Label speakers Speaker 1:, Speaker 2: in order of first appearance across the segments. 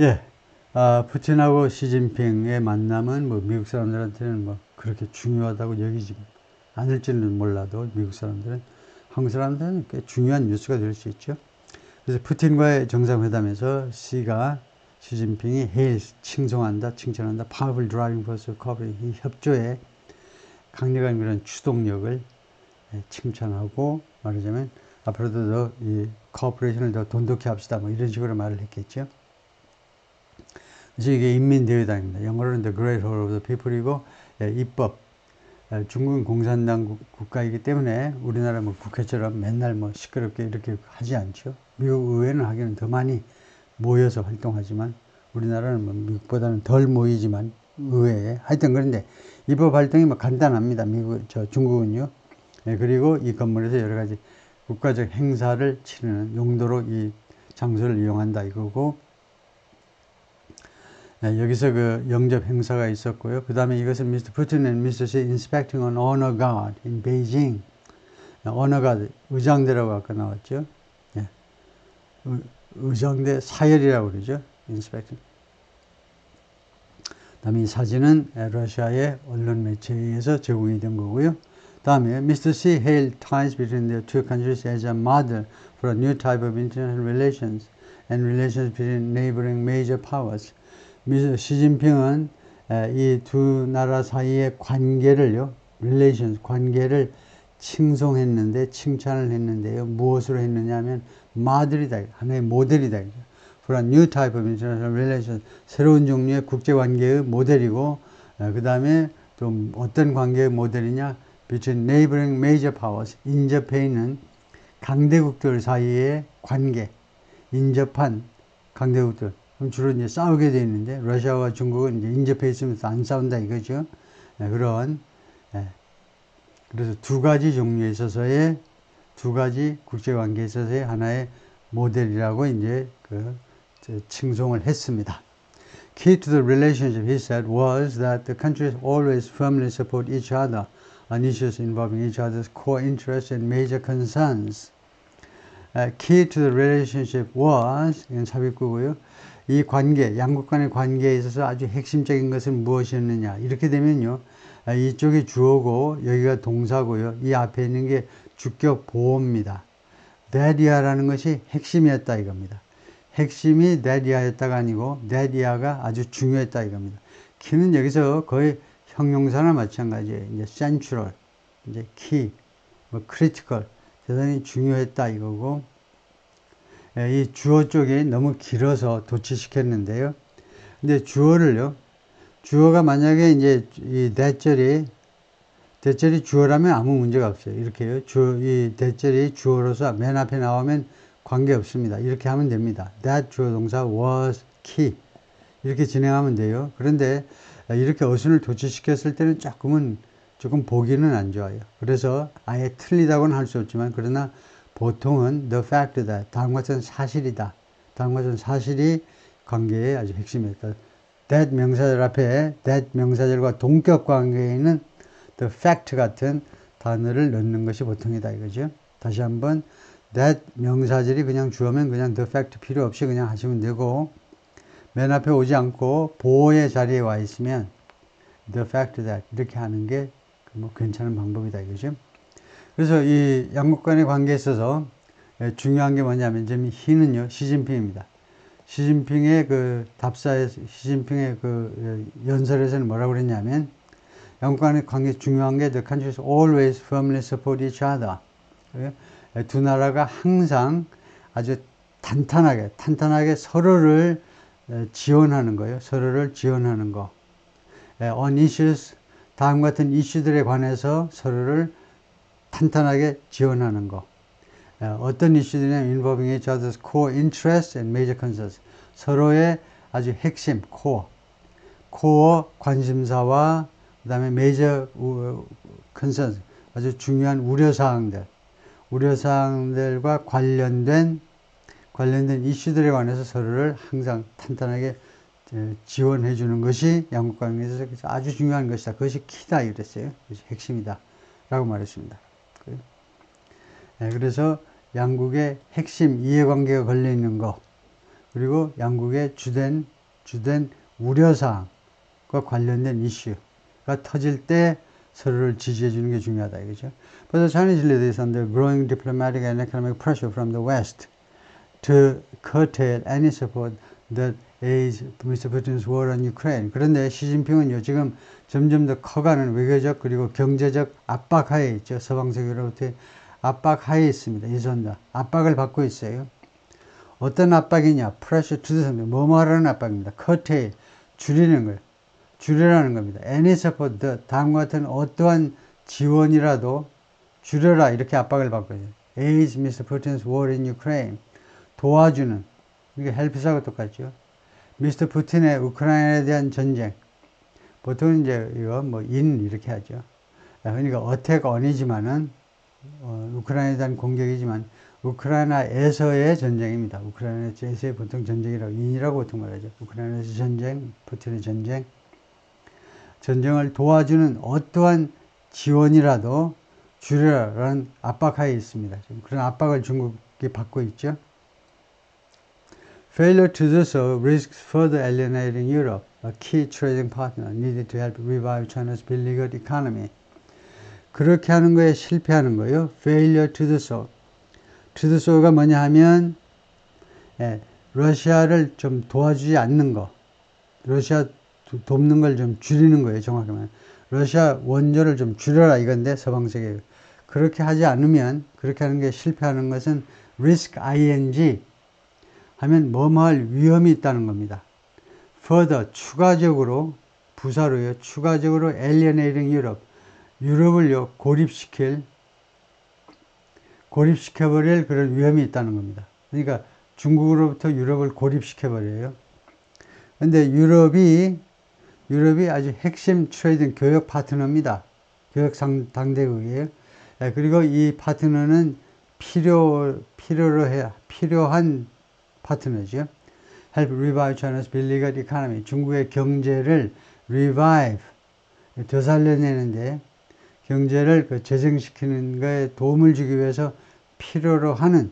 Speaker 1: 예, 아, 푸틴하고 시진핑의 만남은 뭐 미국 사람들한테는 뭐 그렇게 중요하다고 여기지 않을지는 몰라도 미국 사람들은 한국 사람들은 꽤 중요한 뉴스가 될 수 있죠. 그래서 푸틴과의 정상회담에서 시가 시진핑이 헤일 칭송한다, 칭찬한다, driving force of cooperation, 이 협조에 강력한 그런 추동력을 예, 칭찬하고 말하자면 앞으로도 더이 코퍼레이션을 더 돈독히 합시다 뭐 이런 식으로 말을 했겠죠. 그래서 이게 인민대회당입니다. 영어로는 The Great Hall of the People이고 예, 입법 예, 중국은 공산당 국- 국가이기 때문에 우리나라 뭐 국회처럼 맨날 뭐 시끄럽게 이렇게 하지 않죠. 미국 의회는 하기는 더 많이 모여서 활동하지만 우리나라는 뭐 미국보다는 덜 모이지만 의회에 하여튼 그런데 입법 활동이 뭐 간단합니다. 미국 저 중국은요. 예, 그리고 이 건물에서 여러 가지 국가적 행사를 치르는 용도로 이 장소를 이용한다 이거고 예, 여기서 그 영접 행사가 있었고요. 그 다음에 이것은 미스터 푸틴 and 시 inspecting on honor guard in Beijing. 예, honor guard 의장대라고 아까 나왔죠. 예. 의- 의장대 사열이라고 그러죠. inspecting. 다음에 이 사진은 예, 러시아의 언론 매체에 의해서 제공이 된 거고요. 다음에 Mr. C hailed ties between the two countries as a model for a new type of international relations and relations between neighboring major powers. 시진핑은 이 두 나라 사이의 관계를요, relations 관계를 칭송했는데 칭찬을 했는데요. 무엇으로 했느냐면 모델이다, 하나의 모델이다. For new type of international relations, 새로운 종류의 국제 관계의 모델이고, 그 다음에 좀 어떤 관계의 모델이냐? between neighboring major powers, 인접해 있는 강대국들 사이의 관계, 인접한 강대국들. 그럼 주로 이제 싸우게 돼 있는데, 러시아와 중국은 이제 인접해 있으면서 안 싸운다 이거죠. 네, 그런, 예. 그래서 두 가지 종류에 있어서의, 두 가지 국제 관계에 있어서의 하나의 모델이라고 이제 그, 저, 칭송을 했습니다. Key to the relationship, he said, was that the countries always firmly support each other on issues involving each other's core interests and major concerns. Uh, key to the relationship was 이건 삽입구고요. 이 관계, 양국 간의 관계에 있어서 아주 핵심적인 것은 무엇이었느냐. 이렇게 되면요. 아, 이쪽이 주어고 여기가 동사고요. 이 앞에 있는 게 주격 보호입니다. that이야라는 것이 핵심이었다 이겁니다. 핵심이 that이야였다가 아니고 that이야가 아주 중요했다 이겁니다. 키는 여기서 거의 형용사나 마찬가지예요. 이제 central, 이제 key, 뭐 critical, 대단히 중요했다 이거고 예, 이 주어 쪽이 너무 길어서 도치시켰는데요. 근데 주어를요. 주어가 만약에 이제 이 대절이 대절이 주어라면 아무 문제가 없어요. 이렇게요. 주, 이 대절이 주어로서 맨 앞에 나오면 관계 없습니다. 이렇게 하면 됩니다. That 주어 동사 was key. 이렇게 진행하면 돼요. 그런데 이렇게 어순을 도치시켰을 때는 조금은 조금 보기는 안 좋아요. 그래서 아예 틀리다고는 할 수 없지만 그러나 보통은 the fact that 다음과 같은 사실이다. 다음과 같은 사실이 관계의 아주 핵심이었다. that 명사절 앞에 that 명사절과 동격 관계에 있는 the fact 같은 단어를 넣는 것이 보통이다 이거죠. 다시 한번 that 명사절이 그냥 주어면 그냥 the fact 필요 없이 그냥 하시면 되고 맨 앞에 오지 않고 보호의 자리에 와 있으면 the fact that 이렇게 하는 게 뭐 괜찮은 방법이다 이거죠. 그래서 이 양국 간의 관계에 있어서 예, 중요한 게 뭐냐면 지금 희는요 시진핑입니다. 시진핑의 그 답사에서 시진핑의 그 예, 연설에서는 뭐라고 그랬냐면 양국 간의 관계 중요한 게 the countries always firmly support each other. 예, 두 나라가 항상 아주 탄탄하게 탄탄하게 서로를 에, 지원하는 거예요. 서로를 지원하는 거. 에, on issues 다음 같은 이슈들에 관해서 서로를 탄탄하게 지원하는 거. 에, 어떤 이슈들이냐 involving each other's core interests and major concerns. 서로의 아주 핵심 코어 코어 관심사와 그 다음에 major 우- concerns 아주 중요한 우려 사항들 우려 사항들과 관련된 관련된 이슈들에 관해서 서로를 항상 탄탄하게 에, 지원해 주는 것이 양국 관계에서 아주 중요한 것이다. 그것이 키다 이랬어요. 그것이 핵심이다. 라고 말했습니다. 예, 그래서 양국의 핵심 이해관계가 걸려 있는 거, 그리고 양국의 주된 주된 우려사항과 관련된 이슈가 터질 때 서로를 지지해 주는 게 중요하다 이거죠. The Chinese leader is under growing diplomatic and economic pressure from the West to curtail any support that aids Mr. Putin's war on Ukraine. 그런데 시진핑은요 지금 점점 더 커가는 외교적 그리고 경제적 압박하에 있죠. 서방 세계로부터 압박하에 있습니다. 이 선다 압박을 받고 있어요. 어떤 압박이냐? pressure to the 뭐뭐 하라는 압박입니다. curtail 줄이는 거예요. 줄여라는 겁니다. any support 다음과 같은 어떠한 지원이라도 줄여라 이렇게 압박을 받고 있어요. aids Mr. Putin's war in Ukraine 도와주는 이게 헬프사하고 똑같죠. 미스터 푸틴의 우크라이나에 대한 전쟁 보통 이제 이거 뭐 인 이렇게 하죠. 그러니까 어택 언이지만은 어, 우크라이나에 대한 공격이지만 우크라이나에서의 전쟁입니다. 우크라이나에서의 보통 전쟁이라고 인이라고 보통 말하죠. 우크라이나에서 전쟁, 푸틴의 전쟁. 전쟁을 도와주는 어떠한 지원이라도 줄여라는 압박하에 있습니다. 지금 그런 압박을 중국이 받고 있죠. Failure to do so risks further alienating Europe, a key trading partner needed to help revive China's beleaguered economy. 그렇게 하는 거에 실패하는 거예요. Failure to do so. To do so가 뭐냐 하면 예, 러시아를 좀 도와주지 않는 거. 러시아 도- 돕는 걸 좀 줄이는 거예요. 정확히 말하면. 러시아 원조를 좀 줄여라 이건데 서방 세계 그렇게 하지 않으면 그렇게 하는 게 실패하는 것은 risk ing 하면 뭐뭐 할 위험이 있다는 겁니다. further 추가적으로 부사로요. 추가적으로 alienating Europe 유럽을요 고립시킬 고립시켜버릴 그런 위험이 있다는 겁니다. 그러니까 중국으로부터 유럽을 고립시켜버려요. 근데 유럽이 유럽이 아주 핵심 트레이딩 교역 파트너입니다. 교역 상, 당대국이에요. 예, 그리고 이 파트너는 필요, 필요로 해, 필요한 파트너죠. Help revive China's beleaguered economy. 중국의 경제를 revive, 되살려내는데 경제를 그 재생시키는 것에 도움을 주기 위해서 필요로 하는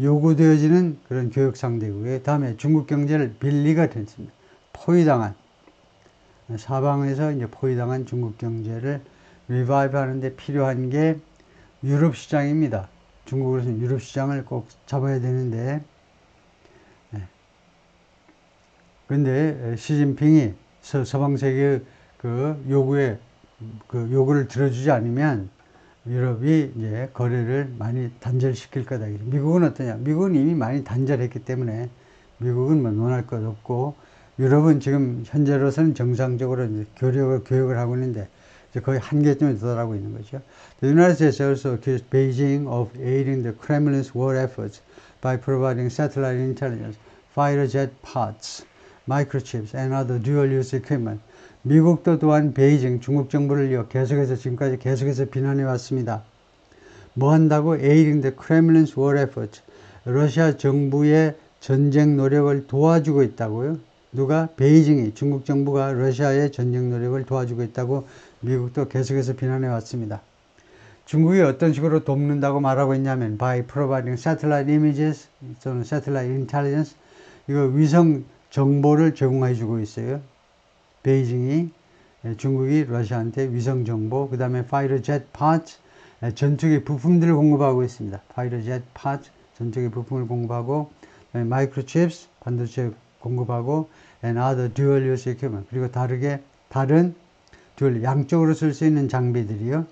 Speaker 1: 요구되어지는 그런 교육 상대국에 다음에 중국 경제를 빌리가 됐습니다. 포위당한 사방에서 이제 포위당한 중국 경제를 리바이브 하는데 필요한 게 유럽 시장입니다. 중국으로서는 유럽 시장을 꼭 잡아야 되는데 그런데 시진핑이 서, 서방 세계 그 요구에 그 요구를 들어주지 않으면 유럽이 이제 거래를 많이 단절시킬 거다. 미국은 어떠냐? 미국은 이미 많이 단절했기 때문에 미국은 뭐 논할 것 없고 유럽은 지금 현재로서는 정상적으로 이제 교역을 교역을 하고 있는데 이제 거의 한계점에 도달하고 있는 거죠. The United States also accused Beijing of aiding the Kremlin's war efforts by providing satellite intelligence, fighter jet parts, microchips, and other dual-use equipment. 미국도 또한 베이징 중국 정부를 계속해서 지금까지 계속해서 비난해 왔습니다. 뭐 한다고 aiding the Kremlin's war efforts. 러시아 정부의 전쟁 노력을 도와주고 있다고요. 누가 베이징이 중국 정부가 러시아의 전쟁 노력을 도와주고 있다고 미국도 계속해서 비난해 왔습니다. 중국이 어떤 식으로 돕는다고 말하고 있냐면 by providing satellite images 또는 satellite intelligence 이거 위성 정보를 제공해 주고 있어요. 베이징이 예, 중국이 러시아한테 위성 정보, 그 다음에 파이터 젯 파츠, 전투기 부품들을 공급하고 있습니다. 파이터 젯 파츠, 전투기 부품을 공급하고, 마이크로칩스, 반도체 공급하고, and other dual use equipment. 그리고 다르게, 다른 듀얼, 양쪽으로 쓸 수 있는 장비들이요.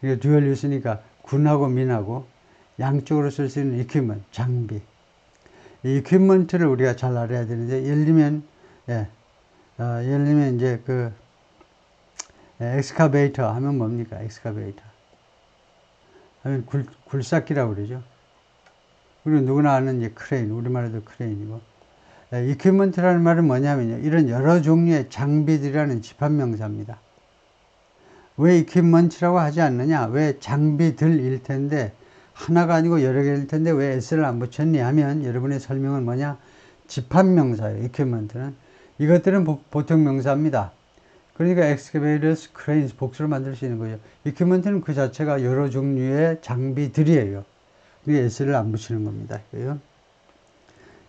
Speaker 1: 그리고 듀얼 유스니까 군하고 민하고 양쪽으로 쓸 수 있는 equipment, 장비. 이 equipment를 우리가 잘 알아야 되는데, 예를 들면, 예, 어, 예를 들면 이제 그 엑스카베이터 하면 뭡니까? 엑스카베이터 하면 굴, 굴삭기라고 그러죠. 그리고 누구나 아는 이제 크레인, 우리말에도 크레인이고. 이퀴먼트라는 말은 뭐냐면요. 이런 여러 종류의 장비들이라는 집합명사입니다. 왜 이퀴먼트라고 하지 않느냐? 왜 장비들일 텐데 하나가 아니고 여러 개일 텐데 왜 S를 안 붙였니 하면 여러분의 설명은 뭐냐? 집합명사예요. 이퀴먼트는. 이것들은 보, 보통 명사입니다. 그러니까 excavators, cranes 복수로 만들 수 있는 거죠. equipment는 그 자체가 여러 종류의 장비들이에요. 그게 s를 안 붙이는 겁니다. 이거요.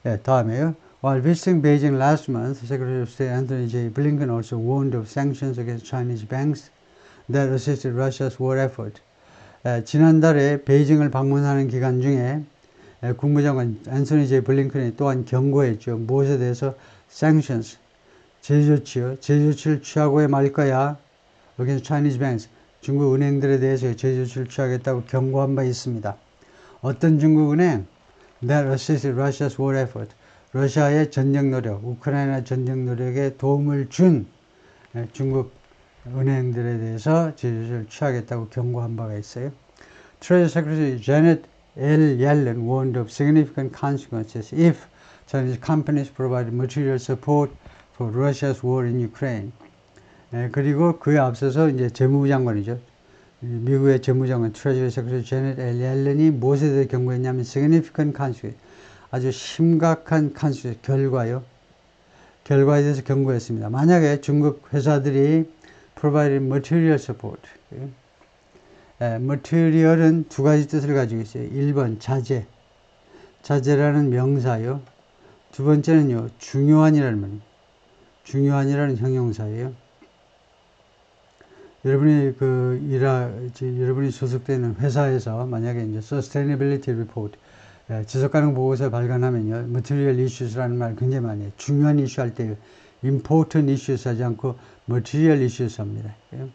Speaker 1: 예, 다음에요. While visiting Beijing last month, Secretary of State Anthony J. Blinken also warned of sanctions against Chinese banks that assisted Russia's war effort. 에, 지난달에 베이징을 방문하는 기간 중에 에, 국무장관 앤소니 제이 블링컨이 또한 경고했죠. 무엇에 대해서 sanctions, 제조치요. 제조치를 취하고야 말 거야. against Chinese banks, 중국 은행들에 대해서 제조치를 취하겠다고 경고한 바 있습니다. 어떤 중국 은행? That assisted Russia's war effort. 러시아의 전쟁 노력, 우크라이나 전쟁 노력에 도움을 준 에, 중국 은행들에 대해서 제재를 취하겠다고 경고한 바가 있어요. Treasury Secretary Janet L. Yellen warned of significant consequences if Chinese companies provide material support for Russia's war in Ukraine. 예, 그리고 그에 앞서서 이제 재무장관이죠. 이 미국의 재무장관 Treasury Secretary Janet L. Yellen이 무엇에 대해 경고했냐면 significant consequence, 아주 심각한 consequence, 결과요. 결과에 대해서 경고했습니다. 만약에 중국 회사들이 provide material support. 예, material은 두 가지 뜻을 가지고 있어요. 1번 자재. 자재라는 명사요. 두 번째는요. 중요한이라는 말입니다. 중요한이라는 형용사예요. 여러분이 그 일하, 여러분이 소속되는 회사에서 만약에 이제 sustainability report, 예, 지속 가능 보고서 발간하면요, material issues라는 말 굉장히 많이 해요. 중요한 이슈 할 때 important issues 하지 않고 material issues 합니다. 예.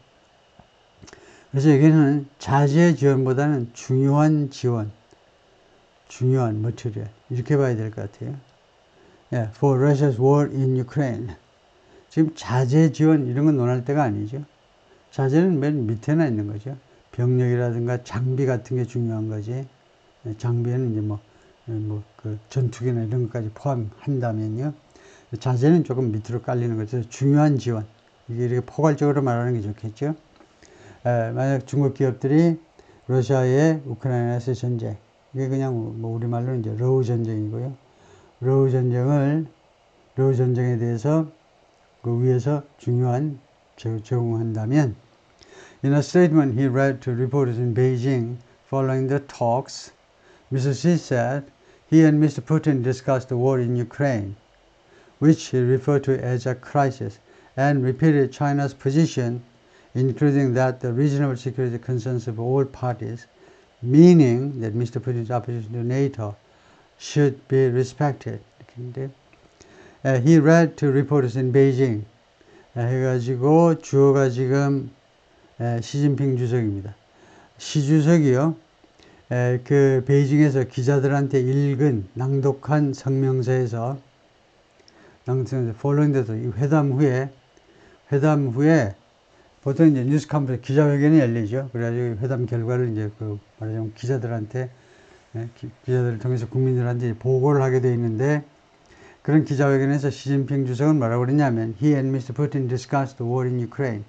Speaker 1: 그래서 여기는 자재 지원보다는 중요한 지원, 중요한 material 이렇게 봐야 될 것 같아요. 예, for Russia's war in Ukraine. 지금 자재 지원 이런 건 논할 때가 아니죠. 자재는 맨 밑에나 있는 거죠. 병력이라든가 장비 같은 게 중요한 거지. 예, 장비에는 이제 뭐, 예, 뭐, 그 전투기나 이런 것까지 포함한다면요. 자재는 조금 밑으로 깔리는 거죠. 중요한 지원. 이게 이렇게 포괄적으로 말하는 게 좋겠죠. 에, 만약 중국 기업들이 러시아의 우크라이나에서 전쟁, 이게 그냥 뭐 우리말로 이제 러우 전쟁이고요. 러우 전쟁을, 러우 전쟁에 대해서 그 위에서 중요한 제공한다면, in a statement he read to reporters in Beijing following the talks, Mr. Xi said he and Mr. Putin discussed the war in Ukraine, which he referred to as a crisis, and repeated China's position, including that the reasonable security concerns of all parties, meaning that Mr. Putin's opposition to NATO should be respected. uh, he read to reporters in Beijing. 에, 해가지고 주어가 지금 에, 시진핑 주석입니다. 시 주석이요. 에, 그 베이징에서 기자들한테 읽은 낭독한 성명서에서 following 데서 이 회담 후에 회담 후에 보통 이제 뉴스 컨퍼런스 기자회견이 열리죠. 그래가지고 회담 결과를 이제 그 말하자면 기자들한테 예, 기, 기자들을 통해서 국민들한테 보고를 하게 돼 있는데 그런 기자회견에서 시진핑 주석은 뭐라고 그랬냐면 He and Mr. Putin discussed the war in Ukraine.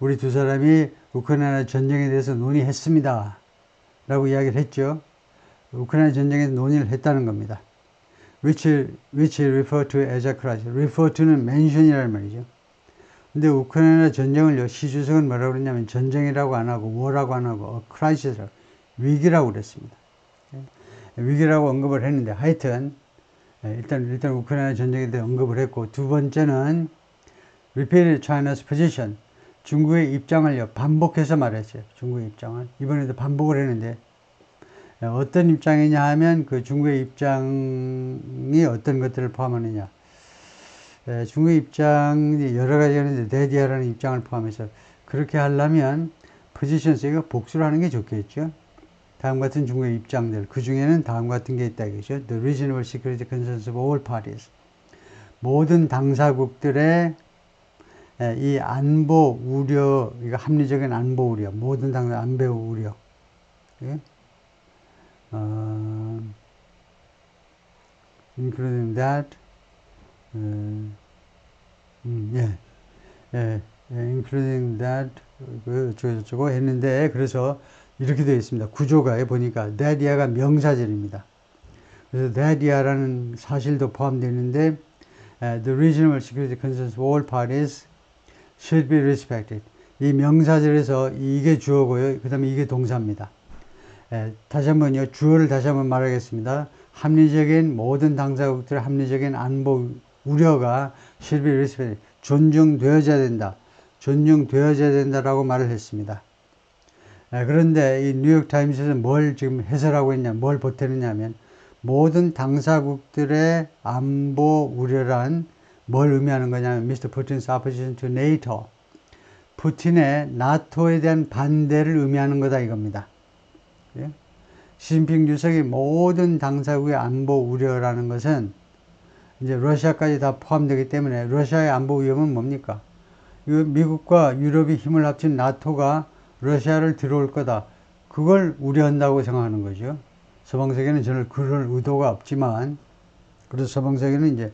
Speaker 1: 우리 두 사람이 우크라이나 전쟁에 대해서 논의했습니다. 라고 이야기를 했죠. 우크라이나 전쟁에서 논의를 했다는 겁니다. Which, which refer to as a crisis. refer to는 mention이라는 말이죠. 근데 우크라이나 전쟁을요, 시주석은 뭐라고 그랬냐면 전쟁이라고 안 하고 뭐라고 안 하고 어, 크라이시스라고 위기라고 그랬습니다. 예. 위기라고 언급을 했는데 하여튼 예, 일단 일단 우크라이나 전쟁에 대해 언급을 했고 두 번째는 repeated China's position 중국의 입장을요 반복해서 말했어요. 중국의 입장을 이번에도 반복을 했는데 예, 어떤 입장이냐 하면 그 중국의 입장이 어떤 것들을 포함하느냐 예, 중국 입장이 여러 가지가 있는데 데디아라는 입장을 포함해서 그렇게 하려면 포지션스 이거 복수를 하는 게 좋겠죠. 다음 같은 중국의 입장들 그 중에는 다음 같은 게 있다 이거죠. The reasonable security concerns of all parties 모든 당사국들의 예, 이 안보 우려 이거 합리적인 안보 우려 모든 당사 안보 우려 예? 어, including that 음, 음, 예, 예, 예, including that, 그, 저쩌고 했는데, 그래서 이렇게 되어 있습니다. 구조가에 보니까, that이야가 명사절입니다. 그래서 that이야라는 사실도 포함되어 있는데, uh, the reasonable security concerns of all parties should be respected. 이 명사절에서 이게 주어고요. 그 다음에 이게 동사입니다. 예, 다시 한번요. 주어를 다시 한번 말하겠습니다. 합리적인 모든 당사국들의 합리적인 안보 우려가 be respected. 존중되어져야 된다. 존중되어져야 된다라고 말을 했습니다. 아, 그런데 이 뉴욕 타임스에서 뭘 지금 해설하고 있냐, 뭘 보태느냐면 모든 당사국들의 안보 우려란 뭘 의미하는 거냐면 Mr. Putin's opposition to NATO. 푸틴의 나토에 대한 반대를 의미하는 거다 이겁니다. 예? 시진핑 주석이 모든 당사국의 안보 우려라는 것은 이제 러시아까지 다 포함되기 때문에 러시아의 안보 위험은 뭡니까? 미국과 유럽이 힘을 합친 나토가 러시아를 들어올 거다. 그걸 우려한다고 생각하는 거죠. 서방 세계는 저는 그럴 의도가 없지만 그래서 서방 세계는 이제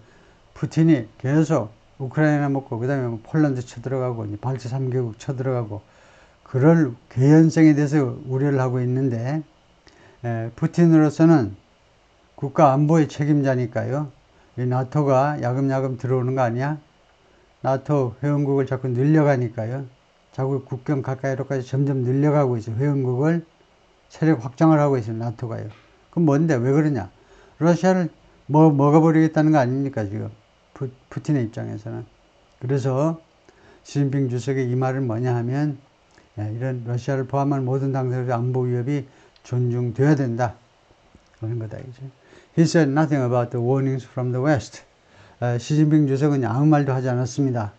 Speaker 1: 푸틴이 계속 우크라이나 먹고 그다음에 뭐 폴란드 쳐들어가고 이제 발트 3개국 쳐들어가고 그럴 개연성에 대해서 우려를 하고 있는데 에, 푸틴으로서는 국가 안보의 책임자니까요. 이 나토가 야금야금 들어오는 거 아니야? 나토 회원국을 자꾸 늘려가니까요. 자꾸 국경 가까이로까지 점점 늘려가고 있어요. 회원국을 세력 확장을 하고 있어요. 나토가요. 그럼 뭔데? 왜 그러냐? 러시아를 뭐, 먹어버리겠다는 거 아닙니까, 지금? 푸, 푸틴의 입장에서는. 그래서 시진핑 주석의 이 말은 뭐냐 하면, 야, 이런 러시아를 포함한 모든 당사국의 안보 위협이 존중되어야 된다. 그런 거다, 이제. He said nothing about the warnings from the West. 아, 시진핑 주석은 아무 말도 하지 않았습니다.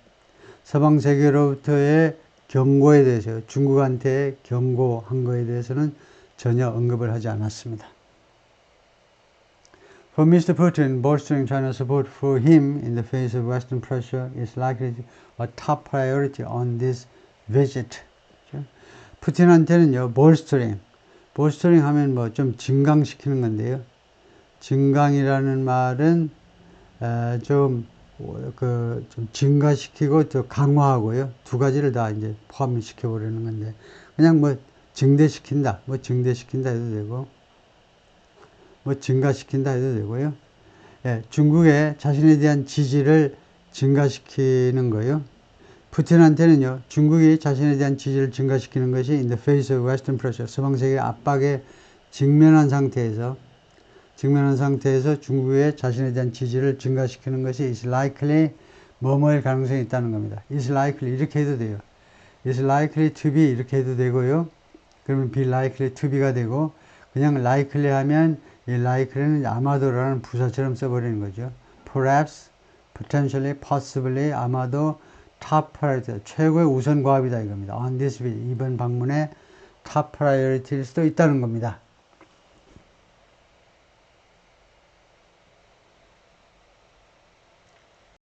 Speaker 1: 서방 세계로부터의 경고에 대해서, 중국한테 경고한 거에 대해서는 전혀 언급을 하지 않았습니다. For Mr. Putin, bolstering China's support for him in the face of Western pressure is likely a top priority on this visit. 푸틴한테는요, bolstering. bolstering 하면 뭐 좀 증강시키는 건데요. 증강이라는 말은 어, 좀, 그, 좀 증가시키고 또 강화하고요. 두 가지를 다 이제 포함 시켜 버리는 건데, 그냥 뭐 증대시킨다, 뭐 증대시킨다 해도 되고, 뭐 증가시킨다 해도 되고요. 예, 중국의 자신에 대한 지지를 증가시키는 거요. 푸틴한테는요, 중국이 자신에 대한 지지를 증가시키는 것이 in the face of Western pressure, 서방세계 압박에 직면한 상태에서, 직면한 상태에서 중국의 자신에 대한 지지를 증가시키는 것이 is likely, 뭐뭐일 가능성이 있다는 겁니다. is likely, 이렇게 해도 돼요. is likely to be, 이렇게 해도 되고요. 그러면 be likely to be가 되고, 그냥 likely 하면 이 likely는 아마도라는 부사처럼 써버리는 거죠. perhaps, potentially, possibly, 아마도 top priority, 최고의 우선 과업이다 이겁니다. on this visit, 이번 방문에 top priority일 수도 있다는 겁니다.